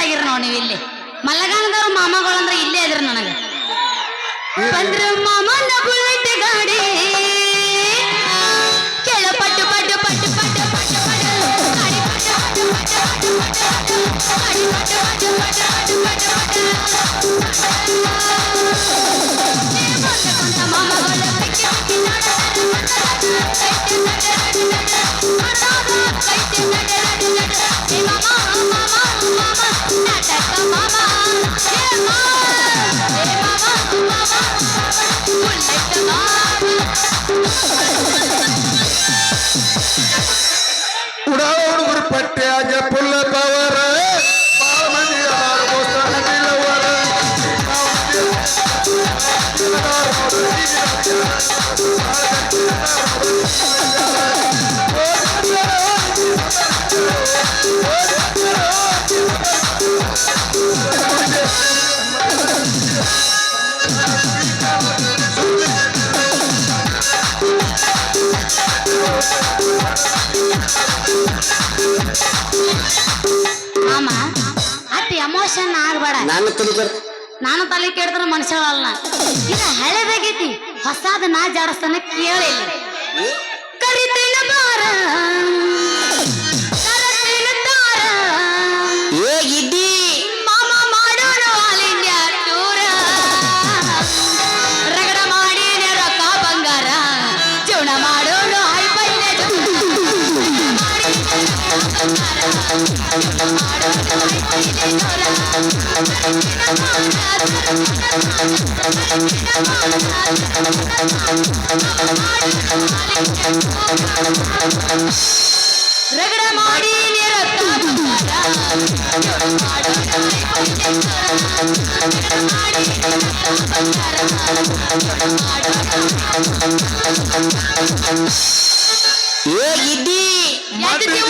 ಆಗಿರ್ ನೋಡಿ ನೀವು ಇಲ್ಲಿ ಮಲ್ಲಗಾನದವ್ರ ಮಾಮಗಳಂದ್ರೆ ಇಲ್ಲೇ ಇದ್ರಿ ನನಗೆ ಬಂದ್ರ ಮಾಮನ ಬುಲೆಟ್ ಗಾಡಿ ಕೆಳ ಪಟ್ಟು ಪಟ್ಟು ಪಟ್ಟು ಪಟ್ಟು ಪಟ್ಟು ಪಟ್ಟು ಗಾಡಿ ಪಟ್ಟು ಪಟ್ಟು ನಾಟಕ ಮಾಮ ನಾನು ತಿಳಿದ ನಾನು ತಲೆ ಕೇಳಿದ್ರೆ ಮನುಷ್ಯಳಲ್ಲ ಇದು ಹಳೆದಾಗೈತಿ ಹೊಸಾದ ನಾ ಜಾಡಸ್ತಾನ ಕೇಳಿ ಕರಿತೇನ ಬಾರ. ಕರತೇನ ತಾರ. ಏ ಗಿಡ್ಡಿ ಮಾಮ ಮಾಡೋಣ ಆಲ್ ಇಂಡಿಯಾ ಟೂರ ರಗಡ ಮಾಡಿ ರೊಕ್ಕ ಬಂಗಾರ. ಜೀವನ ಮಾಡೋಣ ಹೈ ಪಲ್ಯ ರಗಡ ಮಾಡಿ ರೊಕ್ಕ ಬಂಗಾರ ಏ ಗಿಡ್ಡಿ ಮಟ್ಟಿಗೆ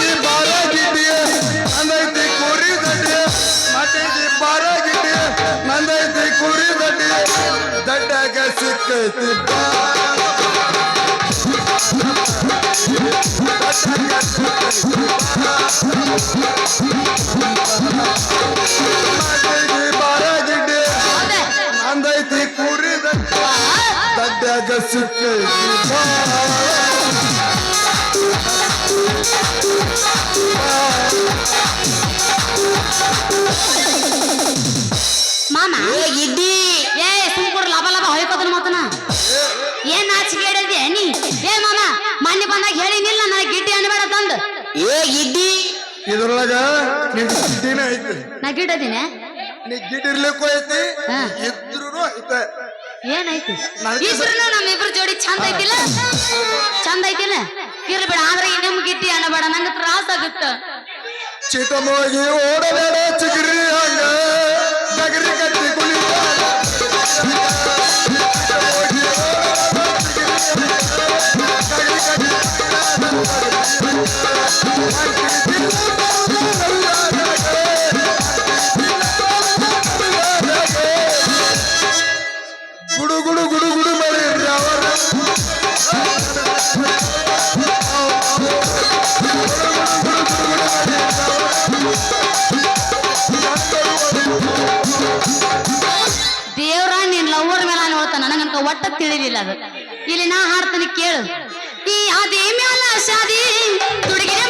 ಸಿಕ್ಕೈತಿ ಮಟ್ಟಿಗೆ ಬಾರ ಗಿಡ್ಡಿ ಹೌದಾ? ನಂದೈತಿ ಕುರಿ ದಡ್ಡಿ ದಡ್ಡಾಗ ಸಿಕ್ಕೈತಿ ಮಾಮ ಏ ಹೇಳಿನಿಲ್ಲ ನನಗೆ ಗಿಡ್ಡಿ ಅನ್ಬೇಡ ತಂದು. ಏ ಗಿಡ್ಡಿ? ಇದ್ರೊಳಗ ನಿನ್ ಗಿಡ್ಡಿನ ಐತಿ. ನಾ ಗಿಡದಿನ ನೀ ಐತಿ. ಇದ್ರೂ ಐತೆ. ಏನೈತಿ? ನನಗೆ ಇಬ್ರು ನಮ್ಮಿಬ್ರು ಜೋಡಿ ಚಂದ ಐತಿಲ್ಲ? ಚಂದ ಐತಿಲ್ಲ ಇರ್ಬೇಡ ಬಿಡ ಆದ್ರೆ ಗಿಟ್ಟಿ ಅನ್ನಬೇಡ ನಂಗೆ ತ್ರಾಸ ಆಗುತ್ತ. ಚಿಟಮೋಗಿ ಓಡಬೇಡ ಚಿಗರಿ ಹಂಗ. ನಗರಿ ಕಟ್ಟಿ ಕುಳಿತಾರ ತಿಳಿಲಿಲ್ಲ ಅದು. ಇಲ್ಲಿ ನಾ ಹಾಡ್ತಾನೆ ಕೇಳು. ಈ ಯಾದಿ ಮ್ಯಾಲ ಶಾದಿ ತುಡುಗಿನ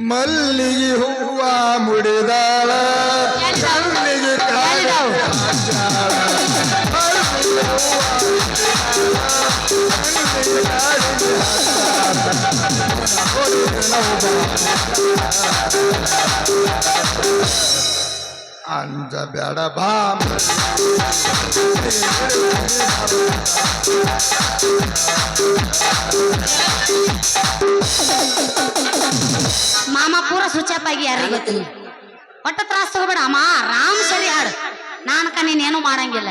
ಮಲ್ಲಿಗೆ ಹೂವ ಮುಡಿದಾಳ. ಕಣ್ಣಿಗೆ ಕಾಡಿಗೆ ಅಂಜ ಬೇಡ ಬಾ. ಮಾಮ ಪೂರ ಸ್ವಿಚ್ ಆಫ್ ಆಗಿ ಯಾರಿಗೆ ಗೊತ್ತಿಲ್ಲ ಒಟ್ಟ ತ್ರಾಸ ತಗೋಬೇಡ ಅಮ್ಮ. ಆರಾಮ್ ಸರಿ ಹಾಡು. ನಾನು ನೀನೇನು ಮಾಡಂಗಿಲ್ಲ.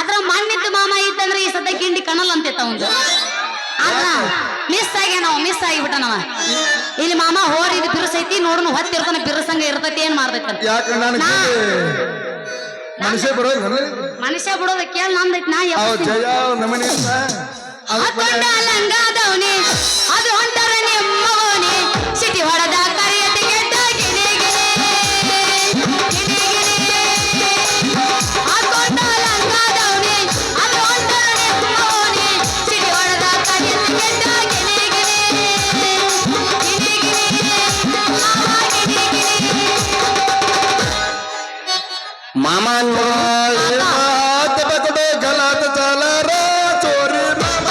ಅದ್ರ ಮಣ್ಣಿದ್ದು ಮಾಮ ಇದ್ದಂದ್ರೆ ಈ ಸದ್ಯ ಗಿಂಡಿ ಕಣಲ್ ಅಂತಿತ್ತ ಒಂದು ಮಿಸ್ ಆಗ್ಯಾನವ ಮಿಸ್ ಆಗಿಬಿಟ್ಟನವ. ಇಲ್ಲಿ ಮಾಮ ಹೋರಿ ಇದು ಬಿರುಸೈತಿ ನೋಡುನು ಹೊತ್ತಿರ್ತಾನ ಬಿರುಸಂಗ ಇರ್ತೈತಿ ಏನ್ ಮಾಡ್ತೈತಿ ಅಂತ. ಯಾಕೆ ನನಗೆ ನಾ ಮನುಷ್ಯ ಬರೋದು ಮನುಷ್ಯ ಬಿಡೋದ ಕೇಳಿ ನಂದೈತಿ ನಾ ಅವ್ ಎಬ್ಬಿಸ್ತೀನಿ. ಮಾಮ ಮಾತ ಬಕಡೋ ಗಲಾತ ಚಾಲಾರ ಚೋರಿ ಮಾಮ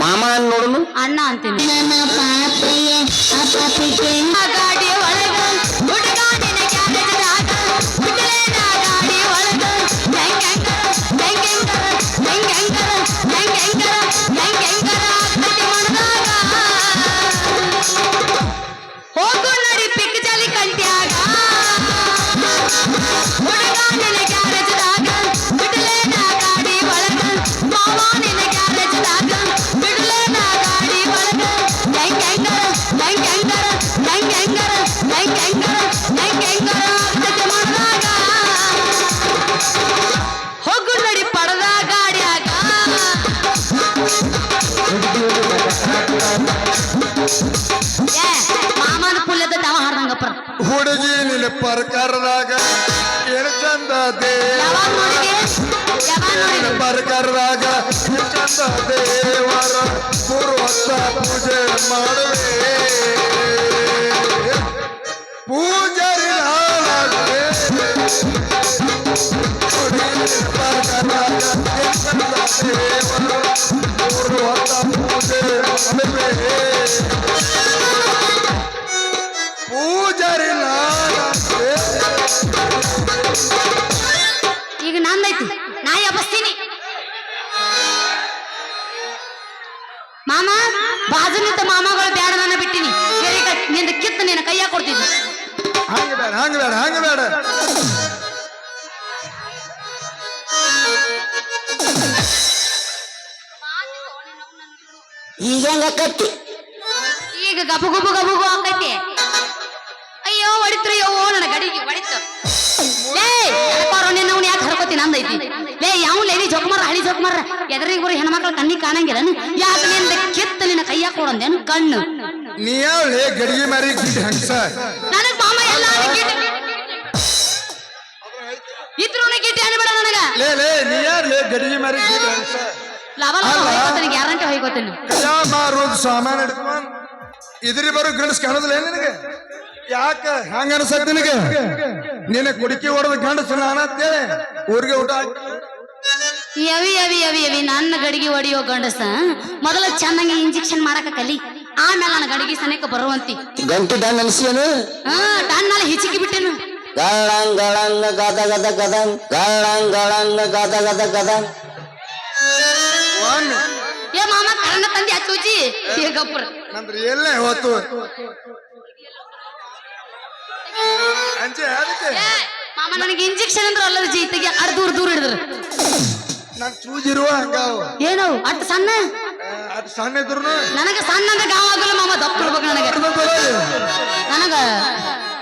ಮಾಮ ನೋಡುನು ಅಣ್ಣ ಅಂತೀನಿ ಆ ಗಾಡಿ ಒಳಗ ಪ್ರಕಾರದಾಗ ಏನು ಚಂದ ದೇವರ ಮೂರು ಹೊತ್ತ ಪೂಜೆ ಮಾಡುವೆ ಪೂಜಾರಿ ನಾನಾಗುವೆ ಹುಡುಗಿ ನಿನ್ನ ಪ್ರಕಾರದಾಗ ಏನು ಚಂದ ದೇವರ ಮೂರು ಹೊತ್ತ ಪೂಜೆ ಮಾಡುವೆ ಮಾಮ ಬಾಜು ನಿಂತ ಮಾಮಗಳು ಬ್ಯಾಡ ನನ್ನ ಬಿಟ್ಟಿನಿ. ಈಗ ನಿಂದ ಕಿತ್ತ ನಿನ್ನ ಕೈಯಾಗ ಕೊಡ್ತಿದ್ದೆ ಹಂಗ ಬೇಡ ಹಂಗ ಬೇಡ ಹಂಗ ಬೇಡ ಈಗ ಹೆಂಗಕ್ಕತ್ತಿ ಈಗ ಗಬು ಗಬು ಗಬು ಗು ಆಕೈತಿ. ಅಯ್ಯೋ ಹೊಡಿತ್ರಿ ಯವ್ವೋ ನನ್ನ ಗಡಿಗೆ ಹೊಡಿತು. ಅಂದೈತಿ? ಲೇ ಯಾವ ಲೇಡಿ ಜೋಕುಮಾರ ಹಳಿ ಜೋಕುಮಾರ ಎದರಿಗೆ ಬರೋ ಹೆಣ್ಮಕ್ಳ ಕಣ್ಣಿಗೆ ಕಾಣಂಗಿಲ್ಲ ಯಾಕೆ ನಿಂದ ಕಿತ್ತು ನಿನ್ನ ಕೈಯಾಗ ಕೊಡಂದೇನು ಕಣ್ಣು. ನೀ ಲೇ ಗಡಿಗೆ ಮಾರಿ ಗಿಡ್ ಹಂಗಸ? ನನಗೆ ಮಾಮ ಎಲ್ಲ ಇದ್ರು ಗಿಟ್ಟಿ ಅನ್ಬೇಡ ನನಗ. ಲೇ ಲೇ ನೀ ಲೇ ಗಡಿಗೆ ಮಾರಿ ಗಿಡ್ ಅಲ್ಲ. ಗ್ಯಾರಂಟಿ ಹೊಯ್ಕೋತೀನಿ ಕೈಯ ಮಾರೋದು ಸಾಮಾನು ಹಿಡ್ಕೊಂಡ್. ಇದ್ರಿ ಬರೋ ಗಂಡಸ್ ಕಾಣೋದಿಲ್ಲ ನಿನಗೆ? ಯಾಕ? ಹ್ಯಾಂಗ ಅನ್ಸತ್ ನಿನಗೆ ನಿನ್ನ ಕುಡಿಕೆ ಹೊಡೆದ ಗಂಡ ನಾನು ಅಂತೇಳಿ ಊರಿಗೆ ಊಟ. ಯವಿ ಯವಿ ಯವಿ ಯವಿ ನನ್ನ ಗಡಿಗೆ ಹೊಡಿಯೋ ಗಂಡಸ ಮೊದಲ ಚೆನ್ನಾಗಿ ಇಂಜೆಕ್ಷನ್ ಮಾಡಕ ಕಲಿ ಆಮೇಲೆ ನನ್ನ ಗಡಿಗೆ ಸನೇಕ ಬರುವಂತಿ. ಗಂಟು ಡನ್ ಅನ್ಸಿಯನು? ಹಾ ಟನ್ನಲ್ಲಿ ಹಿಚಕಿ ಬಿಟ್ಟೆನು. ಗಳಂಗ್ ಗಳಂಗ್ ಗದ ಗದ ಗದಂ. ಗಳಂಗ್ ಗಳಂಗ್ ಗದ ಗದ ಗದಂ. ಏ ಮಾಮ ಕರಣ ತಂದಿ ಅಚ್ಚುಜಿ ಏ ಗಪ್ರ ನಂದ್ರ ಎಲ್ಲ ಹೋತು? ಅದಕ್ಕೆ? ಮಾಮ ನನಗೆ ಇಂಜೆಕ್ಷನ್ ಅಂದ್ರೆ ಅಲ್ಲರ್ಜಿ ತೆಗಿ ಅರ್ಧ ದೂರ ದೂರ ಹಿಡಿದ್ರು. ನಾನು ಚೂಜಿರುವ ಹಂಗಾವ ಏನು ಅಟ್ ಸಣ್ಣ? ಅದು ಸಣ್ಣ ಇದ್ರು ನನಗೆ ಸಣ್ಣ ಅಂದ್ರೆ ಗಾವ ಆಗಲ್ಲ ಮಾಮ ದಪ್ಪ ಇರ್ಬೇಕು ನನಗೆ. ನನಗ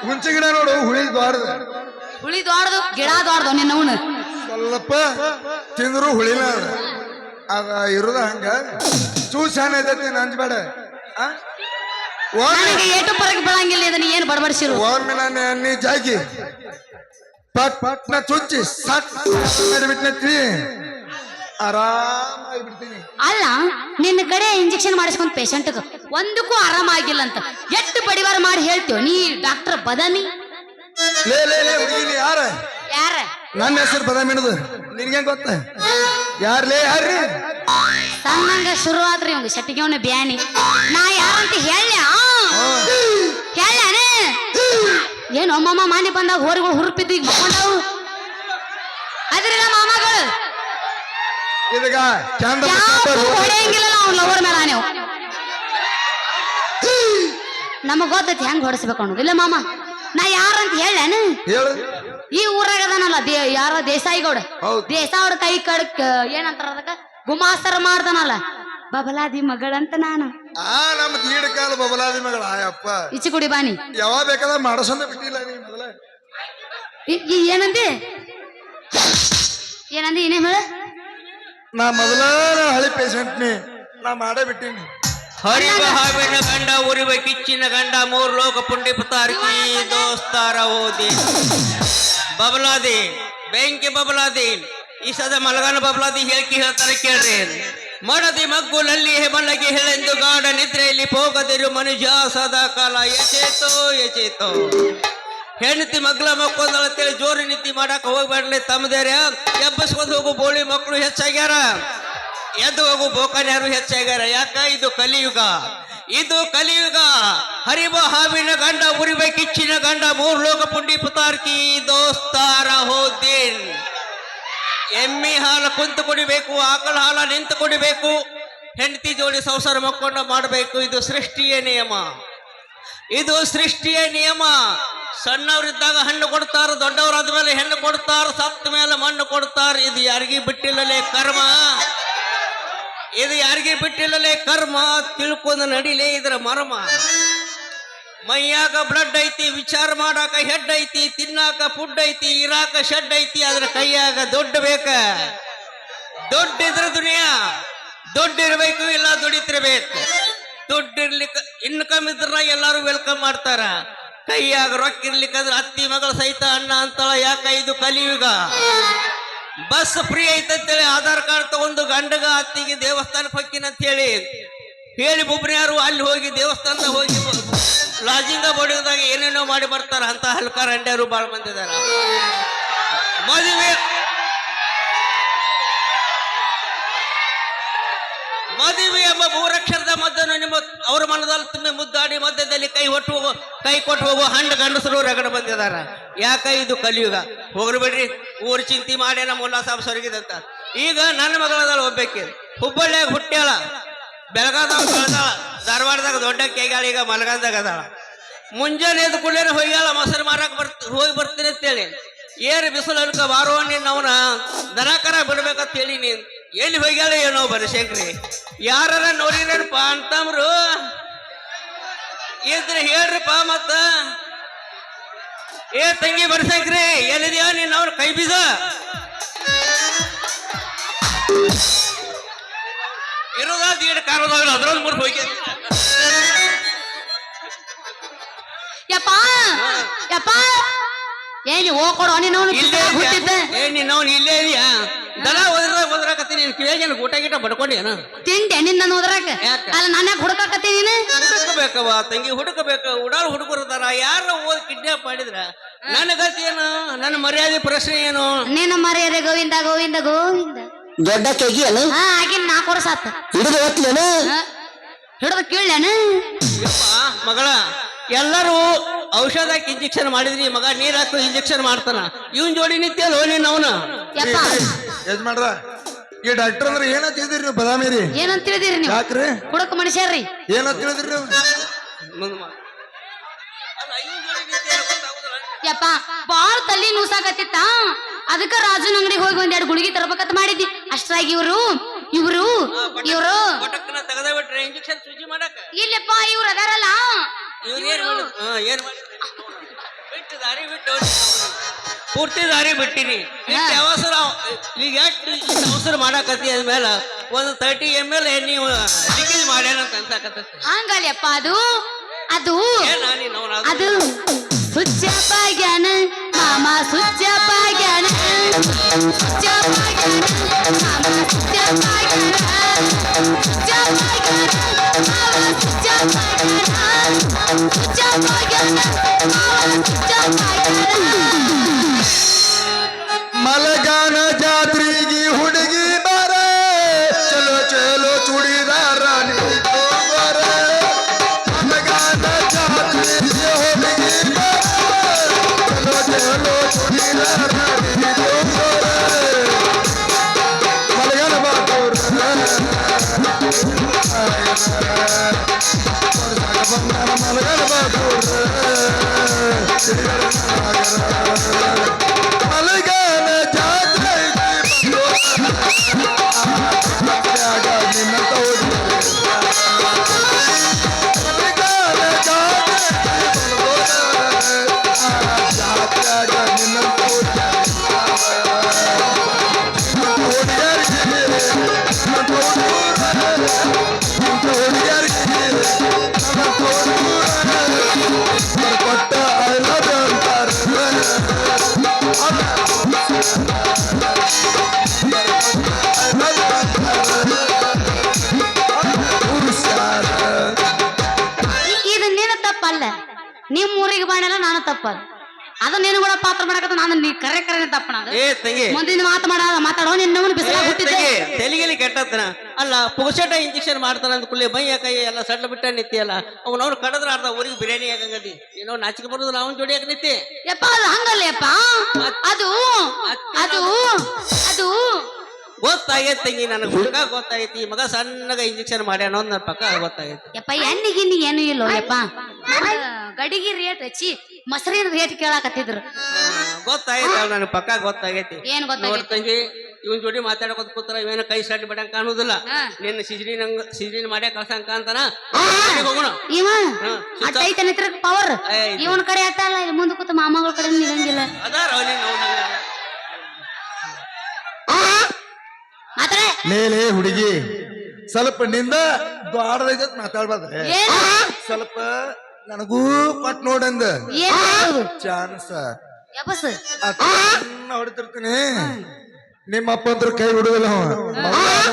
ಹುಂಚಿ ಗಿಡ ನೋಡು ಹುಳಿ ದ್ವಾರದ ಹುಳಿ ದೊಡ್ದು ಗಿಡ ದೊಡ್ದು ನಿನ್ನವನು ಸ್ವಲ್ಪ ತಿಂದ್ರು ಹುಳಿನ ಅದ. ಇರೋದ ಹಂಗ. ಚೂ ಸಣ್ಣ ಐತೈತಿ ನಂಜಬೇಡ. ಒಮ್ಮೆ ನನಗೆ ಏಟು ಪರಕ್ ಬೀಳಂಗಿಲ್ಲ ಇದನ್ನ ಏನು ಬಡಬಡಿಸಿರು? ಒಮ್ಮೆ ನಾನು ನೀ ಜಾಗಿ. ಪಟ್ ಪಟ್ನ ಚುಚ್ಚಿ ಸಟ್. ಬಿಟ್ನತ್ತಿ ಆರಾಮಾಗಿ ಬಿಡ್ತೀನಿ. ಅಲ್ಲ ನಿನ್ನ ಕಡೆ ಇಂಜೆಕ್ಷನ್ ಮಾಡಿಸ್ಕೊಂಡ್ ಪೇಷಂಟ್ ಒಂದಕ್ಕೂ ಆರಾಮಾಗಿಲ್ಲ ಅಂತ ಎಷ್ಟು ಬಡಿವಾರ ಮಾಡಿ ಹೇಳ್ತೀವ ನೀ ಡಾಕ್ಟರ್ ಬದಾಮಿ? ಲೇ ಲೇ ಲೇ ಹುಡುಗಿನಿ ಯಾರ? ಯಾರ? ನನ್ನ ಹೆಸರು ಬದಾಮಿ ನಿನ್ಗೆ ಗೊತ್ತ? ಯಾರ್ಲೇ ಯಾರ್ರಿ? ಸಣ್ಣಂಗ ಶುರು ಆದ್ರಿ ಇವಂಗ ಶಟ್ಟಿಗೆ ಅವನ ಬ್ಯಾನಿ. ನಾ ಯಾರಂತ ಹೇಳ ಹೇಳನೆ ಏನು ಅಮ್ಮಮ್ಮ ಮಾನಿ ಬಂದಾಗ ಹೋರಿಗಳು ಹುರುಪಿದ್ದು ಈಗ ಮಕ್ಕೊಂಡವು? ಅದ್ರಿಲ್ಲ ಮಾಮಗಳು. ಇದಗ ಚಂದ ಹೊಡೆಯಂಗಿಲ್ಲ ಅವ್ನ ಲವರ್ ಮೇಲೆ ನೀವು. ನಮಗ್ ಗೊತ್ತೈತಿ ಹೆಂಗ್ ಹೊಡಿಸ್ಬೇಕು ಅನ್ನೋದು. ಇಲ್ಲ ಮಾಮ ನಾ ಯಾರಂತ ಹೇಳೇನು ಹೇಳು. ಈ ಊರಾಗ ಯಾರ ದೇ ಯಾರೋ ದೇಸಾಯಿ ಗೌಡ. ದೇಸಾಯಿ ಕೈ ಕಡಕ್ ಏನಂತಾರ ಅದಕ್ಕ? ಗುಮಾಸ್ತರ ಮಾಡ್ದನಲ್ಲ. ಬಬಲಾದಿ ಮಗಳಂತ ನಾನು. ಆ ನಮ್ಮ ದೀಡ ಕಾಲ ಬಬಲಾದಿ ಮಗಳ ಆಯಪ್ಪ. ಇಚ್ಚಿ ಕುಡಿ ಬಾನಿ ಯಾವಾಗ ಬೇಕಾದ ಮಾಡಸಂದ ಬಿಟ್ಟಿಲ್ಲ ನೀ ಮೊದಲ. ಏನಂದಿ? ಏನಂದಿ ಏನೇ ಹೇಳ? ನಾ ಮೊದಲ ಹಳಿ ಪೇಷಂಟ್ ನೀ. ನಾ ಮಾಡೇ ಬಿಟ್ಟಿನಿ. ಹರಿವ ಹಾವಿನ ಗಂಡ ಉರಿವ ಕಿಚ್ಚಿನ ಗಂಡ ಮೂರ್ ಲೋಕ ಪುಂಡಿ ಪುತಾರಿ ದೋಸ್ತಾರ ಓದಿ. ಬಬಲಾದಿ ಬೆಂಕಿ ಬಬಲಾದಿ. ಈ ಸದ ಮಲಗನ ಬಬ್ಲಾದಿ ಹೇಳ್ಕಿ ಹೇಳ್ತಾರೆ ಕೇಳ್ರಿ. ಮಡದಿ ಮಗ್ಗುಲಲ್ಲಿ ಹೆಮಲಗಿ ಹೇಳೆಂದು ಗಾಢ ನಿದ್ರೆಯಲ್ಲಿ ಹೋಗದಿರು ಮನುಷ್ಯ ಸದಾ ಕಾಲ ಎಚೇತೋ ಎಚೇತೋ. ಹೆಂಡತಿ ಮಗ್ಲ ಹೇಳಿ ಜೋರಿ ನಿಂತಿ ಮಾಡಕ್ ಹೋಗ್ಬೇಡ್ಲಿ ತಮ್ಮದೇರ. ಎಬ್ಬಸ್ಕೊಂಡು ಹೋಗು ಬೋಳಿ ಮಕ್ಕಳು ಹೆಚ್ಚಾಗ್ಯಾರ. ಎದ್ದು ಹೋಗು ಬೋಕನ್ಯಾರು ಹೆಚ್ಚಾಗ್ಯಾರ. ಯಾಕ? ಇದು ಕಲಿಯುಗ. ಇದು ಕಲಿಯುಗ. ಹರಿವ ಹಾವಿನ ಗಂಡ, ಉರಿವ ಕಿಚ್ಚಿನ ಗಂಡ, ಮೂರ್ ಲೋಕ ಪುಂಡಿ ಪುತಾರ್ಕಿ ದೋಸ್ತಾರ ಹೋದ್ದೀನ್. ಎಮ್ಮಿ ಹಾಲು ಕುಂತು ಕುಡಿಬೇಕು, ಆಕಳ ಹಾಲ ನಿಂತು ಕುಡಿಬೇಕು, ಹೆಂಡತಿ ಜೋಡಿ ಸಂಸಾರ ಮಕ್ಕೊಂಡು ಮಾಡಬೇಕು, ಇದು ಸೃಷ್ಟಿಯ ನಿಯಮ. ಇದು ಸೃಷ್ಟಿಯ ನಿಯಮ. ಸಣ್ಣವರಿದ್ದಾಗ ಹಣ್ಣು ಕೊಡ್ತಾರ, ದೊಡ್ಡವರಾದ ಮೇಲೆ ಹೆಣ್ಣು ಕೊಡ್ತಾರ, ಸತ್ತ ಮೇಲೆ ಮಣ್ಣು ಕೊಡ್ತಾರ, ಇದು ಯಾರಿಗೂ ಬಿಟ್ಟಿಲ್ಲಲೇ ಕರ್ಮ. ಇದು ಯಾರಿಗೆ ಬಿಟ್ಟಿಲ್ಲಲೇ ಕರ್ಮ, ತಿಳ್ಕೊಂಡು ನಡಿಲೇ ಇದರ ಮರ್ಮ. ಮೈಯಾಗ ಬ್ಲಡ್ ಐತಿ, ವಿಚಾರ ಮಾಡಾಕ ಹೆಡ್ ಐತಿ, ತಿನ್ನಾಕ ಫುಡ್ ಐತಿ, ಇರಾಕ ಶೆಡ್ ಐತಿ ಅದ್ರ ಕೈಯಾಗ ದೊಡ್ಡ ಬೇಕ? ದೊಡ್ಡ ಇದ್ರ ದುನಿಯಾ. ದೊಡ್ಡ ಇರ್ಬೇಕು, ಇಲ್ಲ ದುಡಿತಿರ್ಬೇಕು ದುಡ್ಡು ಇರ್ಲಿಕ್ಕೆ ಇನ್ಕಮ್ ಇದ್ರ ಎಲ್ಲಾರು ವೆಲ್ಕಮ್ ಮಾಡ್ತಾರ. ಕೈಯಾಗ ರೊಕ್ಕ ಇರ್ಲಿಕ್ಕಂದ್ರ ಅತ್ತಿ ಮಗಳ ಸಹಿತ ಅಣ್ಣ ಅಂತಳ, ಯಾಕ ಇದು ಕಲಿಯುಗ? ಬಸ್ ಫ್ರೀ ಐತಂತೇಳಿ ಆಧಾರ್ ಕಾರ್ಡ್ ತಗೊಂಡು ಗಂಡಗ ಅತ್ತಿಗೆ ದೇವಸ್ಥಾನಕ್ಕೆ ಹೊಕ್ಕಿನ ಅಂತ ಹೇಳಿ. ಹೇಳಿ ಯಾರು ಅಲ್ಲಿ ಹೋಗಿ ದೇವಸ್ಥಾನದಾಗ ಹೋಗಿ ಲಾಜಿಂಗ ಬಡಿಯೋದಾಗ ಏನೇನೋ ಮಾಡಿ ಬರ್ತಾರ ಅಂತ ಹಲ್ಕಾರ ಅಂಡ್ಯಾರು ಬಾಳ್ ಬಂದಿದಾರ ಮದುವೆ. ಮದುವೆ ಎಂಬ ಮೂರಕ್ಷರದ ಮದ್ದನ್ನು ನಿಮ್ಮ ಅವ್ರ ಮನದಲ್ಲಿ ತುಂಬಿ ಮುದ್ದಾಡಿ ಮಧ್ಯದಲ್ಲಿ ಕೈ ಹೊಟ್ಟು ಹೋಗೋ, ಕೈ ಕೊಟ್ಟು ಹೋಗೋ ಹಣ್ಣು ಗಂಡಸರು ರಗಡ ಬಂದಿದಾರ. ಯಾಕ ಇದು ಕಲಿಯುಗ? ಹೋಗ್ರಿ ಬಿಡ್ರಿ. ಚಿಂತೆ ಚಿಂತಿ ಮಾಡಿ ನಮ್ಮ ಸಾಬ್ ಸೊರಗಿದಂತ ಈಗ ನನ್ನ ಮಗಳದಾಳ ಒಬ್ಬಾಕಿ. ಹುಬ್ಬಳ್ಳಿಯಾಗ ಹುಟ್ಟ್ಯಾಳ. ಬೆಳಗಾದ ಧಾರವಾಡದಾಗ ದೊಡ್ಡ ಕೈಗಾಳ ಈಗ ಮಲಗಂದಾಗ ಅದಾಳ. ಮುಂಜಾನೆ ಎದ್ದು ಕುಳ್ಳೇನ ಹೋಗ್ಯಾಳ ಮೊಸರು ಮಾರಕ್ ಬರ್ತ, ಹೋಗಿ ಬರ್ತೀನಿ ಅಂತೇಳಿ. ಏನು ಬಿಸಿಲು ಅನ್ಕ, ಬಾರೋ ನೀನು ಅವನ. ದನಕರ ಬಿಡ್ಬೇಕಂತ ಹೇಳಿ ನೀನ್. ಎಲ್ಲಿ ಹೋಗ್ಯಾಳ ಏನೋ ಬನಶಂಕ್ರಿ. ಯಾರ ನೋಡಿರೇನಪ್ಪ ಅಂತಂದ್ರು. ಇದ್ರೆ ಹೇಳ್ರಿಪ್ಪ ಮತ್ತ. ಏ ತಂಗಿ ಬನಶಂಕ್ರಿ, ಎಲ್ಲಿದ್ಯಾ ನೀನ್ ಅವ್ರ ಕೈ ಬೀಜ ಇರೋದ ದೀಡ್ ಕಾರದಾಗ ಅದ್ರೊಂದು ಮೂರು ಹೋಗಿ. ಯಪ್ಪ ಯಪ್ಪ. ಏನಿ ಓ ಕೊಡು ನೀನು ಇಲ್ಲೇ ಹುಟ್ಟಿದ್ದೆ. ಏ ನೀನ್ ಇಲ್ಲೇ ಇದೆಯಾ? ದನ ಒದ್ರ ಒದ್ರಾಕತ್ತೀನಿ ಕೇಳಿ ಕಿವಿಯಾಗೇನು ಊಟ ಗೀಟ ಬಡ್ಕೊಂಡೇನ ತಿಂಡೆ ನಿನ್ನ ಓದ್ರಾಕ ಯಾಕ? ಅಲ್ಲ ನಾನು ಯಾಕೆ ಹುಡುಕಾಕತ್ತಿ ನೀನು? ಹುಡುಕಬೇಕವ ತಂಗಿ ಹುಡುಕಬೇಕ ಉಡಾಳ್ ಹುಡುಗರದಾರ ಯಾರ ಓದ್ ಕಿಡ್ನಾಪ್ ಮಾಡಿದ್ರ? ನನ್ನ ಗತಿ ಏನು? ನನ್ನ ಮರ್ಯಾದೆ ಪ್ರಶ್ನೆ ಏನು? ನಿನ್ನ ಮರ್ಯಾದೆ ಗೋವಿಂದ ಗೋವಿಂದ ಗೋವಿಂದ. ದೊಡ್ಡ ಕೆಗಿಯನು ಹಾ ಆಗಿನ ನಾಲ್ಕು ವರ್ಷ ಆತ. ಹಿಡಿದು ಒತ್ಲೇನು ಹಿಡಿದು ಕೀಳ್ಯಾನ? ಯಪ್ಪ ಮಗಳ ಎಲ್ಲರೂ ಔಷಧ ಇಂಜೆಕ್ಷನ್ ಮಾಡಿದ್ರಿ ಮಗ ನೀರ್ ಹಾಕಿ ಇಂಜೆಕ್ಷನ್ ಮಾಡ್ತಾನ. ಇವನ್ ಜೋಡಿ ನಿತ್ಯಲ್ಲ ನೀನ್ ಅವನ? ಯಜಮಾನ್ರ ಈ ಡಾಕ್ಟರ್ ಅಂದ್ರೆ ಏನ ತಿಳಿದಿರಿ ನೀವು ಬದಾಮಿರಿ? ಏನಂತ ತಿಳಿದಿರಿ ನೀವು? ಯಾಕ್ರಿ? ಹುಡುಕ ಮನುಷ್ಯರ್ರಿ. ಏನ ತಿಳಿದಿರಿ ನೀವು? ಮಾ- ಅಲ್ಲ, ಇವ್ನ್ ಜೋಡಿ ನಿತ್ಯ ಗೊತ್ತಾಗುದಿಲ್ಲ ಯಪ್ಪ ಬಾಳ ತಲ್ಲಿ ನೂಸಾಕತ್ತಿತ್ತ? ಅದಕ್ಕ ರಾಜನ ಅಂಗಡಿಗೆ ಹೋಗಿ ಒಂದೆರಡು ಗುಳಿಗೆ ತರಬೇಕಂತ ಮಾಡಿದ್ವಿ ಅಷ್ಟಾಗಿ ಇವರು ಇವರು ಇವರು. ಕೊಟಕ್ಕನ ತೆಗೆದ ಬಿಟ್ರೆ ಇಂಜೆಕ್ಷನ್ ಸೂಜಿ ಮಾಡಕ ಇಲ್ಲಪ್ಪ ಇವ್ರು ಅದಾರಲ್ಲ. ಇವ್ರು ಏನ್ ಬಿಟ್ಟು ದಾರಿ ಬಿಟ್ಟು ಪೂರ್ತಿ ದಾರಿ ಬಿಟ್ಟಿನಿ. ಇಷ್ಟು ಅವಸರ ಈಗ ಎಷ್ಟು ಅವಸರ ಮಾಡಾಕತ್ತಿ ಅಂದ್ಮೇಲೆ ಒಂದು ತರ್ಟಿ ಎಂ ಎಲ್ ನೀವು ಲೀಕೇಜ್ ಮಾಡ್ಯಾನ ಅಂತ ಅನ್ಸಾಕತ್ತ ಹಂಗಲ್ಲಪ್ಪ ಅದು ಅದು ಏನ ನೀನು ಅವ್ನ ಅದು? ಅದು ಸುಚ್ಚಪ್ಪಾಗ್ಯಾನ ಮಾಮ ಸುಚ್ಚಪ್ಪಾಗ್ಯಾನ ಸುಚ್ಚಪ್ಪಾಗ್ಯಾನ ಮಾಮ ಸುಚ್ಚಪ್ಪಾಗ್ಯಾನ ಸುಚ್ಚಪ್ಪಾಗ್ಯಾನ ಮಾವ ಸುಚ್ಚಪ್ಪಾಗ್ಯಾನ ಸುಚ್ಚಪ್ಪಾಗ್ಯಾನ ಮಾವ ಸುಚ್ಚಪ್ಪಾಗ್ಯಾನ ಮಲಗಾನ ಜಾತ್ರೆಗೆ ಹುಡುಗಿ ಬಾರ. ಚಲೋ ಚಲೋ ಚೂಡಿದಾರ ಮಲಗನ ಬಾಗೂರ ಊರಿಗೆ ಬಾಣಲ್ಲ ನಾನು ತಪ್ಪ ಅದು ನೀನು ಕೂಡ ಪಾತ್ರ ಮಾಡಕತ್ತ ನಾನು ನೀ ಕರೆ ಕರೆ ತಪ್ಪಣ ನಾನು ಏ ತಂಗಿ. ಮುಂದಿನ ಮಾತು ಮಾಡ ಮಾತಾಡೋ ನಿನ್ನವನು ಬಿಸಿಲ ಹುಟ್ಟಿದ್ದೆ. ತೆಲಿಗೆಲಿ ಕೆಟ್ಟತ್ತನ ಅಲ್ಲ ಪುಗಸಟ ಇಂಜೆಕ್ಷನ್ ಮಾಡ್ತಾರ ಅಂತ ಕೂಡಲೇ ಬೈಯ ಕೈ ಎಲ್ಲ ಸಡ್ಲ ಬಿಟ್ಟ ನಿತ್ಯಲ್ಲ? ಅವನವ್ರು ಕಡದ್ರ ಅರ್ಧ ಊರಿಗೆ ಬಿರಿಯಾನಿ ಆಗಂಗದಿ ಏನೋ ನಾಚಿಕೆ ಬರೋದು ನಾವು ಜೋಡಿ ಯಾಕೆ ನಿತ್ತಿ ಯಪ್ಪ ಅದು ಹಂಗಲ್ಲಪ್ಪ ಅದು ಅದು ಅದು ಗೊತ್ತಾಗೈತೆ ತಂಗಿ ನನಗೆ ಹುಡುಗ ಗೊತ್ತಾಗೈತಿ ಈ ಮಗ ಸಣ್ಣಗ ಇಂಜೆಕ್ಷನ್ ಮಾಡ್ಯಾನ ನನ್ನ ಪಕ್ಕ ಗೊತ್ತಾಗೈತಿ. ಯಪ್ಪ ಎಣ್ಣೆ ಗಿನ್ನಿ ಏನು ಇಲ್ಲೋ ಯಪ್ಪ. ಗಡಿಗೆ ರೇಟ್ ಹಚ್ಚಿ ಮೊಸರಿನ ರೇಟ್ ಕೇಳಾಕತ್ತಿದ್ರು. ಗೊತ್ತಾಯ್ತು ನನಗೆ ಪಕ್ಕ ಗೊತ್ತಾಗೈತಿ. ಏನ್ ನೋಡ್ ಗೊತ್ತಾಗೈತಿ ತಂಗಿ ಇವನ್ ಜೋಡಿ ಮಾತಾಡಕೋತ ಕೂತಾರ ಇವೇನ ಕೈ ಸಾಟ್ ಬಿಡಂಗ್ ಕಾಣುದಿಲ್ಲ. ನಿನ್ನ ಸಿಜ್ರಿನ ಸಿಜ್ರಿನ ಮಾಡ್ಯಾ ಕಳ್ಸಂಕ ಅಂತಾನ ಹೋಗೋಣ. ಇವ ಹ್ಮ್, ಅಟ್ಟ ನಿತ್ರ ಪವರ್ ಇವನ್ ಕಡೆ ಇಲ್ಲಿ ಮುಂದೆ ಕೂತ ಮಾಮಗಳ ಕಡೆ ಅದಾರ ಅವನಿಗೆ ನೋಡಂಗ ಹುಡುಗಿ. ಸ್ವಲ್ಪ ನಿಂದ ದ್ವಾರದೈತೆ ಮಾತಾಡ್ಬಾರ್ದ್ರೆ ಸ್ವಲ್ಪ ನನಗೂ ಪಟ್ ನೋಡಂದ? ಚಾನ್ಸ್. ಹೊಡಿತಿರ್ತೀನಿ. ನಿಮ್ಮ ಅಪ್ಪ ಅಂದ್ರ ಕೈ ಬಿಡುದಿಲ್ಲ ಅವ.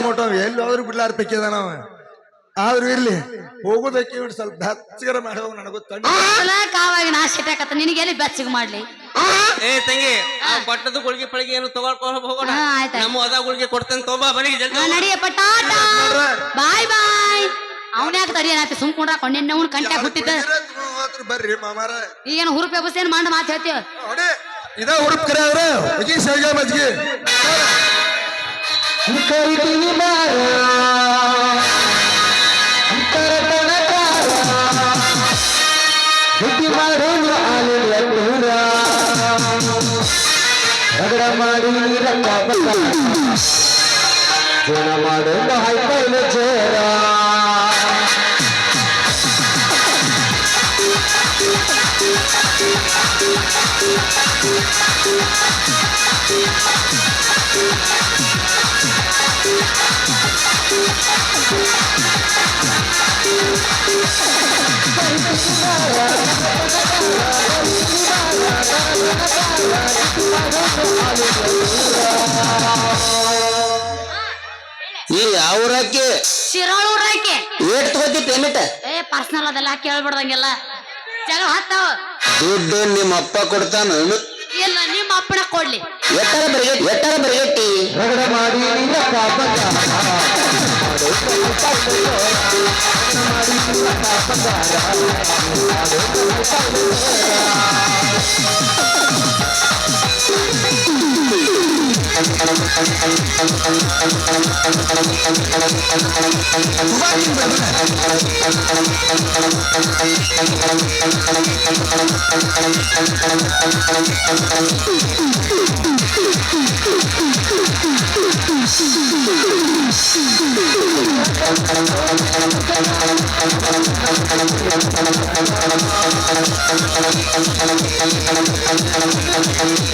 ಮೋಟ ಎಲ್ಲಿ ಹೋದ್ರು ಬಿಡ್ಲಾರ ಪೈಕಿದಾನ ಅವ. ಆದ್ರೂ ಇರ್ಲಿ. ಹೋಗೋದಕ್ಕೆ ಸ್ವಲ್ಪ ಬೆಚ್ಚಗರ ಮಾಡಿ ಹೋಗಿ ನನಗೂ ಕಾವಾಗಿ ನಾ ಸಿಟ್ಟಾಕತ್ತ ನಿನಗೆ ಎಲ್ಲಿ ಬೆಚ್ಚಗೆ ಮಾಡ್ಲಿ? ಏ ತಂಗಿ ಆ ಪಟ್ಟದ ಗುಳಿಗೆ ಪಳಿಗೆ ಏನು ತಗೊಳ್ಕೊಂಡು ಹೋಗೋಣ. ನಮ್ಮ ಅದ ಗುಳಿಗೆ ಕೊಡ್ತೇನೆ ತೊಂಬ ಮನೆಗೆ ಜಲ್ದಿ ನಡಿಯ ಪಟಾಟ ಬಾಯ್ ಬಾಯ್. ಬಾಯ್ ಅವನ ಯಾಕೆ ತಡಿಯನಾತಿ ಸುಮ್ಕೊಂಡ್ರ ಕೊಂಡೆನ್ನವನ್ ಕಂಟ್ಯಾಗ ಹುಟ್ಟಿದ್ದ? ಬರ್ರಿ ಮಾಮಾರ. ಈಗೇನು ಹುರುಪೆ ಏನ್ ಮಾಡ ಮಾತು ಹೇಳ್ತೀವಿ ನೋಡಿ ಇದ ಕರೆ ಅವ್ರ ಮಾಡಿ ಜೀವನ ಮಾಡೋದು ಹೈಪೈಲ ಜೋರ ಈ ಅವ್ರಕ್ಕೆ ಶಿರೋಳೂರಾಕೆ ಏಟ್ ತಗೋತಿ ಪೇಮೆಂಟ್ ಏ ಪರ್ಸನಲ್ ಅದೆಲ್ಲ ಕೇಳ್ಬಿಡ್ದಂಗೆಲ್ಲ ಜಗಳ ಹತ್ತಾವ ದುಡ್ಡು ನಿಮ್ಮ ಅಪ್ಪ ಕೊಡ್ತಾನ ಇಲ್ಲ ನಿಮ್ಮ ಅಪ್ಪಣ ಕೊಡ್ಲಿ. ಎಟ್ಟರ ಬರಿಗಟ್ಟಿ ಎಟ್ಟರ ಬರಿಗಟ್ಟಿ ರಗಡ ಮಾಡಿ ಹೆಂಗ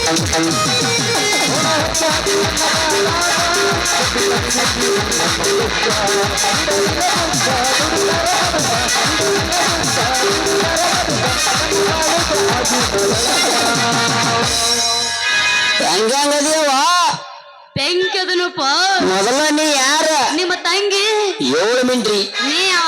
ಹೆಂಗದೇವ ಬೆಂಕಿ ಅದನಪ್ಪ ಮೊದಲ ನೀ ಯಾರ? ನಿಮ್ಮ ತಂಗಿ. ಏಳು ಮಿಂಟ್ರಿ. ನೀ ಅವ.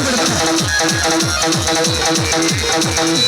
ಗಂಟು ದಾನ್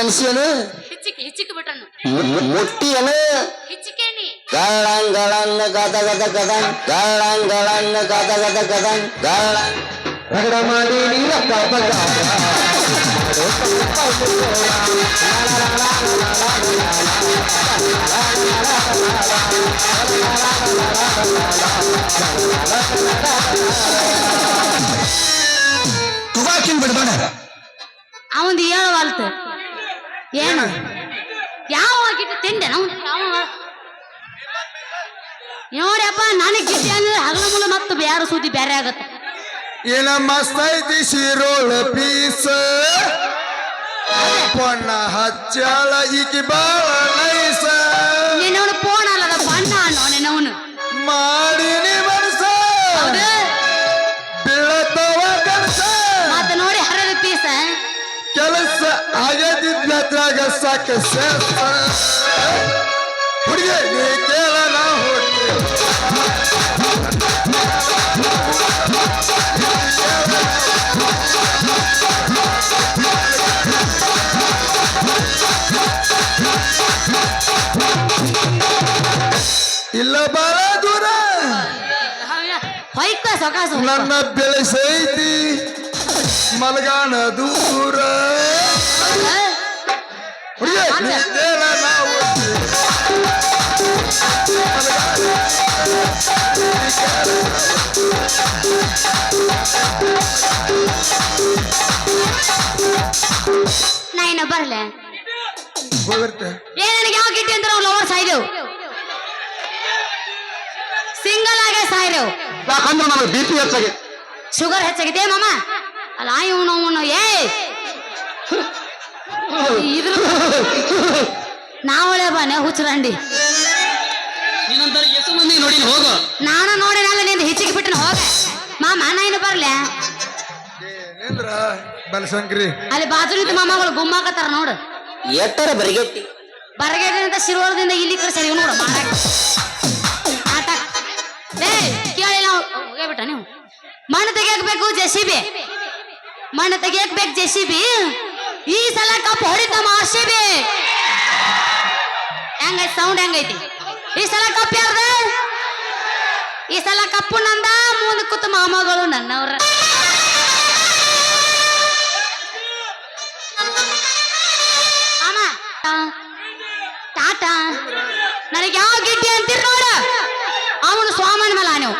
ಅನ್ಸಿಯನು? ಹಿಚ್ಚಿಕ್ ಹಿಚ್ಚಿಕ್ ಬಿಟ್ರನು ಮುಟ್ಟಿಯನು? ಹಿಚ್ಚಿಕೇನಿ. ಗಳಂಗಳನ್ನ ಗದ ಗದ ಗದಂ ಗಳಂಗಳನ್ನ ಗದ ಗದ ಗದಂ ಗಳ ರಗಡ ಮಾಡಿ ಅವಂದು ಹೇಳವಲ್ತು ಏನು? ಯಾವ ಗಿಟ್ಟ ತಿಂದೆ ನಾವು? ನನಗೆ ಗಿಟ್ಟಿ ಅಂದ್ರೆ ಹಗಲ ಮುಲ ಮತ್ತು ಬೇರೆ ಸುದ್ದಿ ಬೇರೆ ಆಗತ್ತೆ. ಏನ ಮಸ್ತ್ ಐತಿ ಶಿರೋಳ ಪೀಸ್. ಪೊಣ್ಣ ಹಚ್ಚಾಳ ಈಕಿ ಬಾಳ ನೈಸ ನಿನ್ನವನು ಫೋನ್ ಅಲ್ಲದ ಬಣ್ಣ ಅನ್ನೋ ನಿನ್ನವನು ಮಾಡಿನಿ ಮನಸ ಬೀಳತವ ಕನಸ. ಮತ್ತೆ ನೋಡಿ ಹರದ ಪೀಸ. ಕೆಲಸ ಆಗದಿದ್ದಾಗ ಸಾಕ ಹುಡುಗಿ ಇಲ್ಲ ಬಾಳ ದೂರ. ಹೊಯ್ಕ ಸೊಕಾಸು ನನ್ನ ಬೆಳೆಸೈತಿ ಮಲಗಾನ ದೂರ. ಹುಡುಗಿ ನೀ ಕೇಳ ನಾ ಹುಡುಗಿ ನಾ ಇನ್ನ ಬರ್ಲೆ. ಹೋಗಿರ್ತೆ ಏ ನನಗೆ ಯಾವ ಗಿಟ್ಟಿ ಅಂತ ನಾವು ಲವರ್ ಸಾಯ್ದೆವು ಸಿಂಗಲ್ ಆಗೇ ಸಾಯ್ರೆವು ಯಾಕಂದ್ರೆ ನನಗೆ ಬಿ ಪಿ ಹೆಚ್ಚಾಗಿ. ಶುಗರ್ ಹೆಚ್ಚಾಗಿದೆ ಮಾಮ? ಅಲ್ಲ ಇವನು ಅವನು ಏ! ಇದ್ರ ನಾವಳೆ ಬಾನೆ ಹುಚ್ಚರಂಡಿ. ನೀನಂತರ ಎಷ್ಟು ಮಂದಿ ನೋಡಿ ಹೋಗು. ನಾನು ನೋಡಿನಲ್ಲ ನಿಂದ ಹೆಚ್ಚಿಗೆ ಬಿಟ್ಟನ ಹೋಗ. ಮಾಮ ನಾ ಇನ್ನು ಬರ್ಲೆ? ನಿಂದ್ರ ಬಲಸಂಕ್ರಿ ಅಲ್ಲಿ ಬಾಜು ನಿಂತ ಮಾಮಗಳು ಗುಮ್ಮಾಕತ್ತಾರ ನೋಡು. ಎಟ್ಟರ ಬರಿಗೆಟ್ಟಿ. ಬರಗೇಡಿನಿಂದ ಶಿರೋಳದಿಂದ ಇಲ್ಲಿ ಕಡೆ ಸರಿ ನೋಡು ಆಟ ಏ ಕೇಳಿ ನಾವು. ಮಣ್ಣು ತೆಗಿಯಬೇಕು ಜೆಸಿಬಿ. ಮಣ್ಣು ತೆಗಿಯಕ್ ಜೆಸಿಬಿ. ಈ ಸಲ ಕಪ್ ಹೊಡಿತ ಆರ್ಸಿಬಿ ಹೆಂಗೈತಿ ಸೌಂಡ್ ಹೆಂಗೈತಿ? ಈ ಸಲ ಕಪ್ ಯಾರ್ದ? ಈ ಸಲ ಕಪ್ಪು ನಂದ ಮುಂದ ಕೂತ ಮಾಮಗಳು ನನ್ನವ್ರ. ಟಾಟಾ. ನನಗೆ ಯಾವ ಗಿಡ್ಡಿ ಅಂತೀರಿ ನೋಡ. ಅವನು ಸ್ವಾಮನ ಮೇಲೆ ನೀವು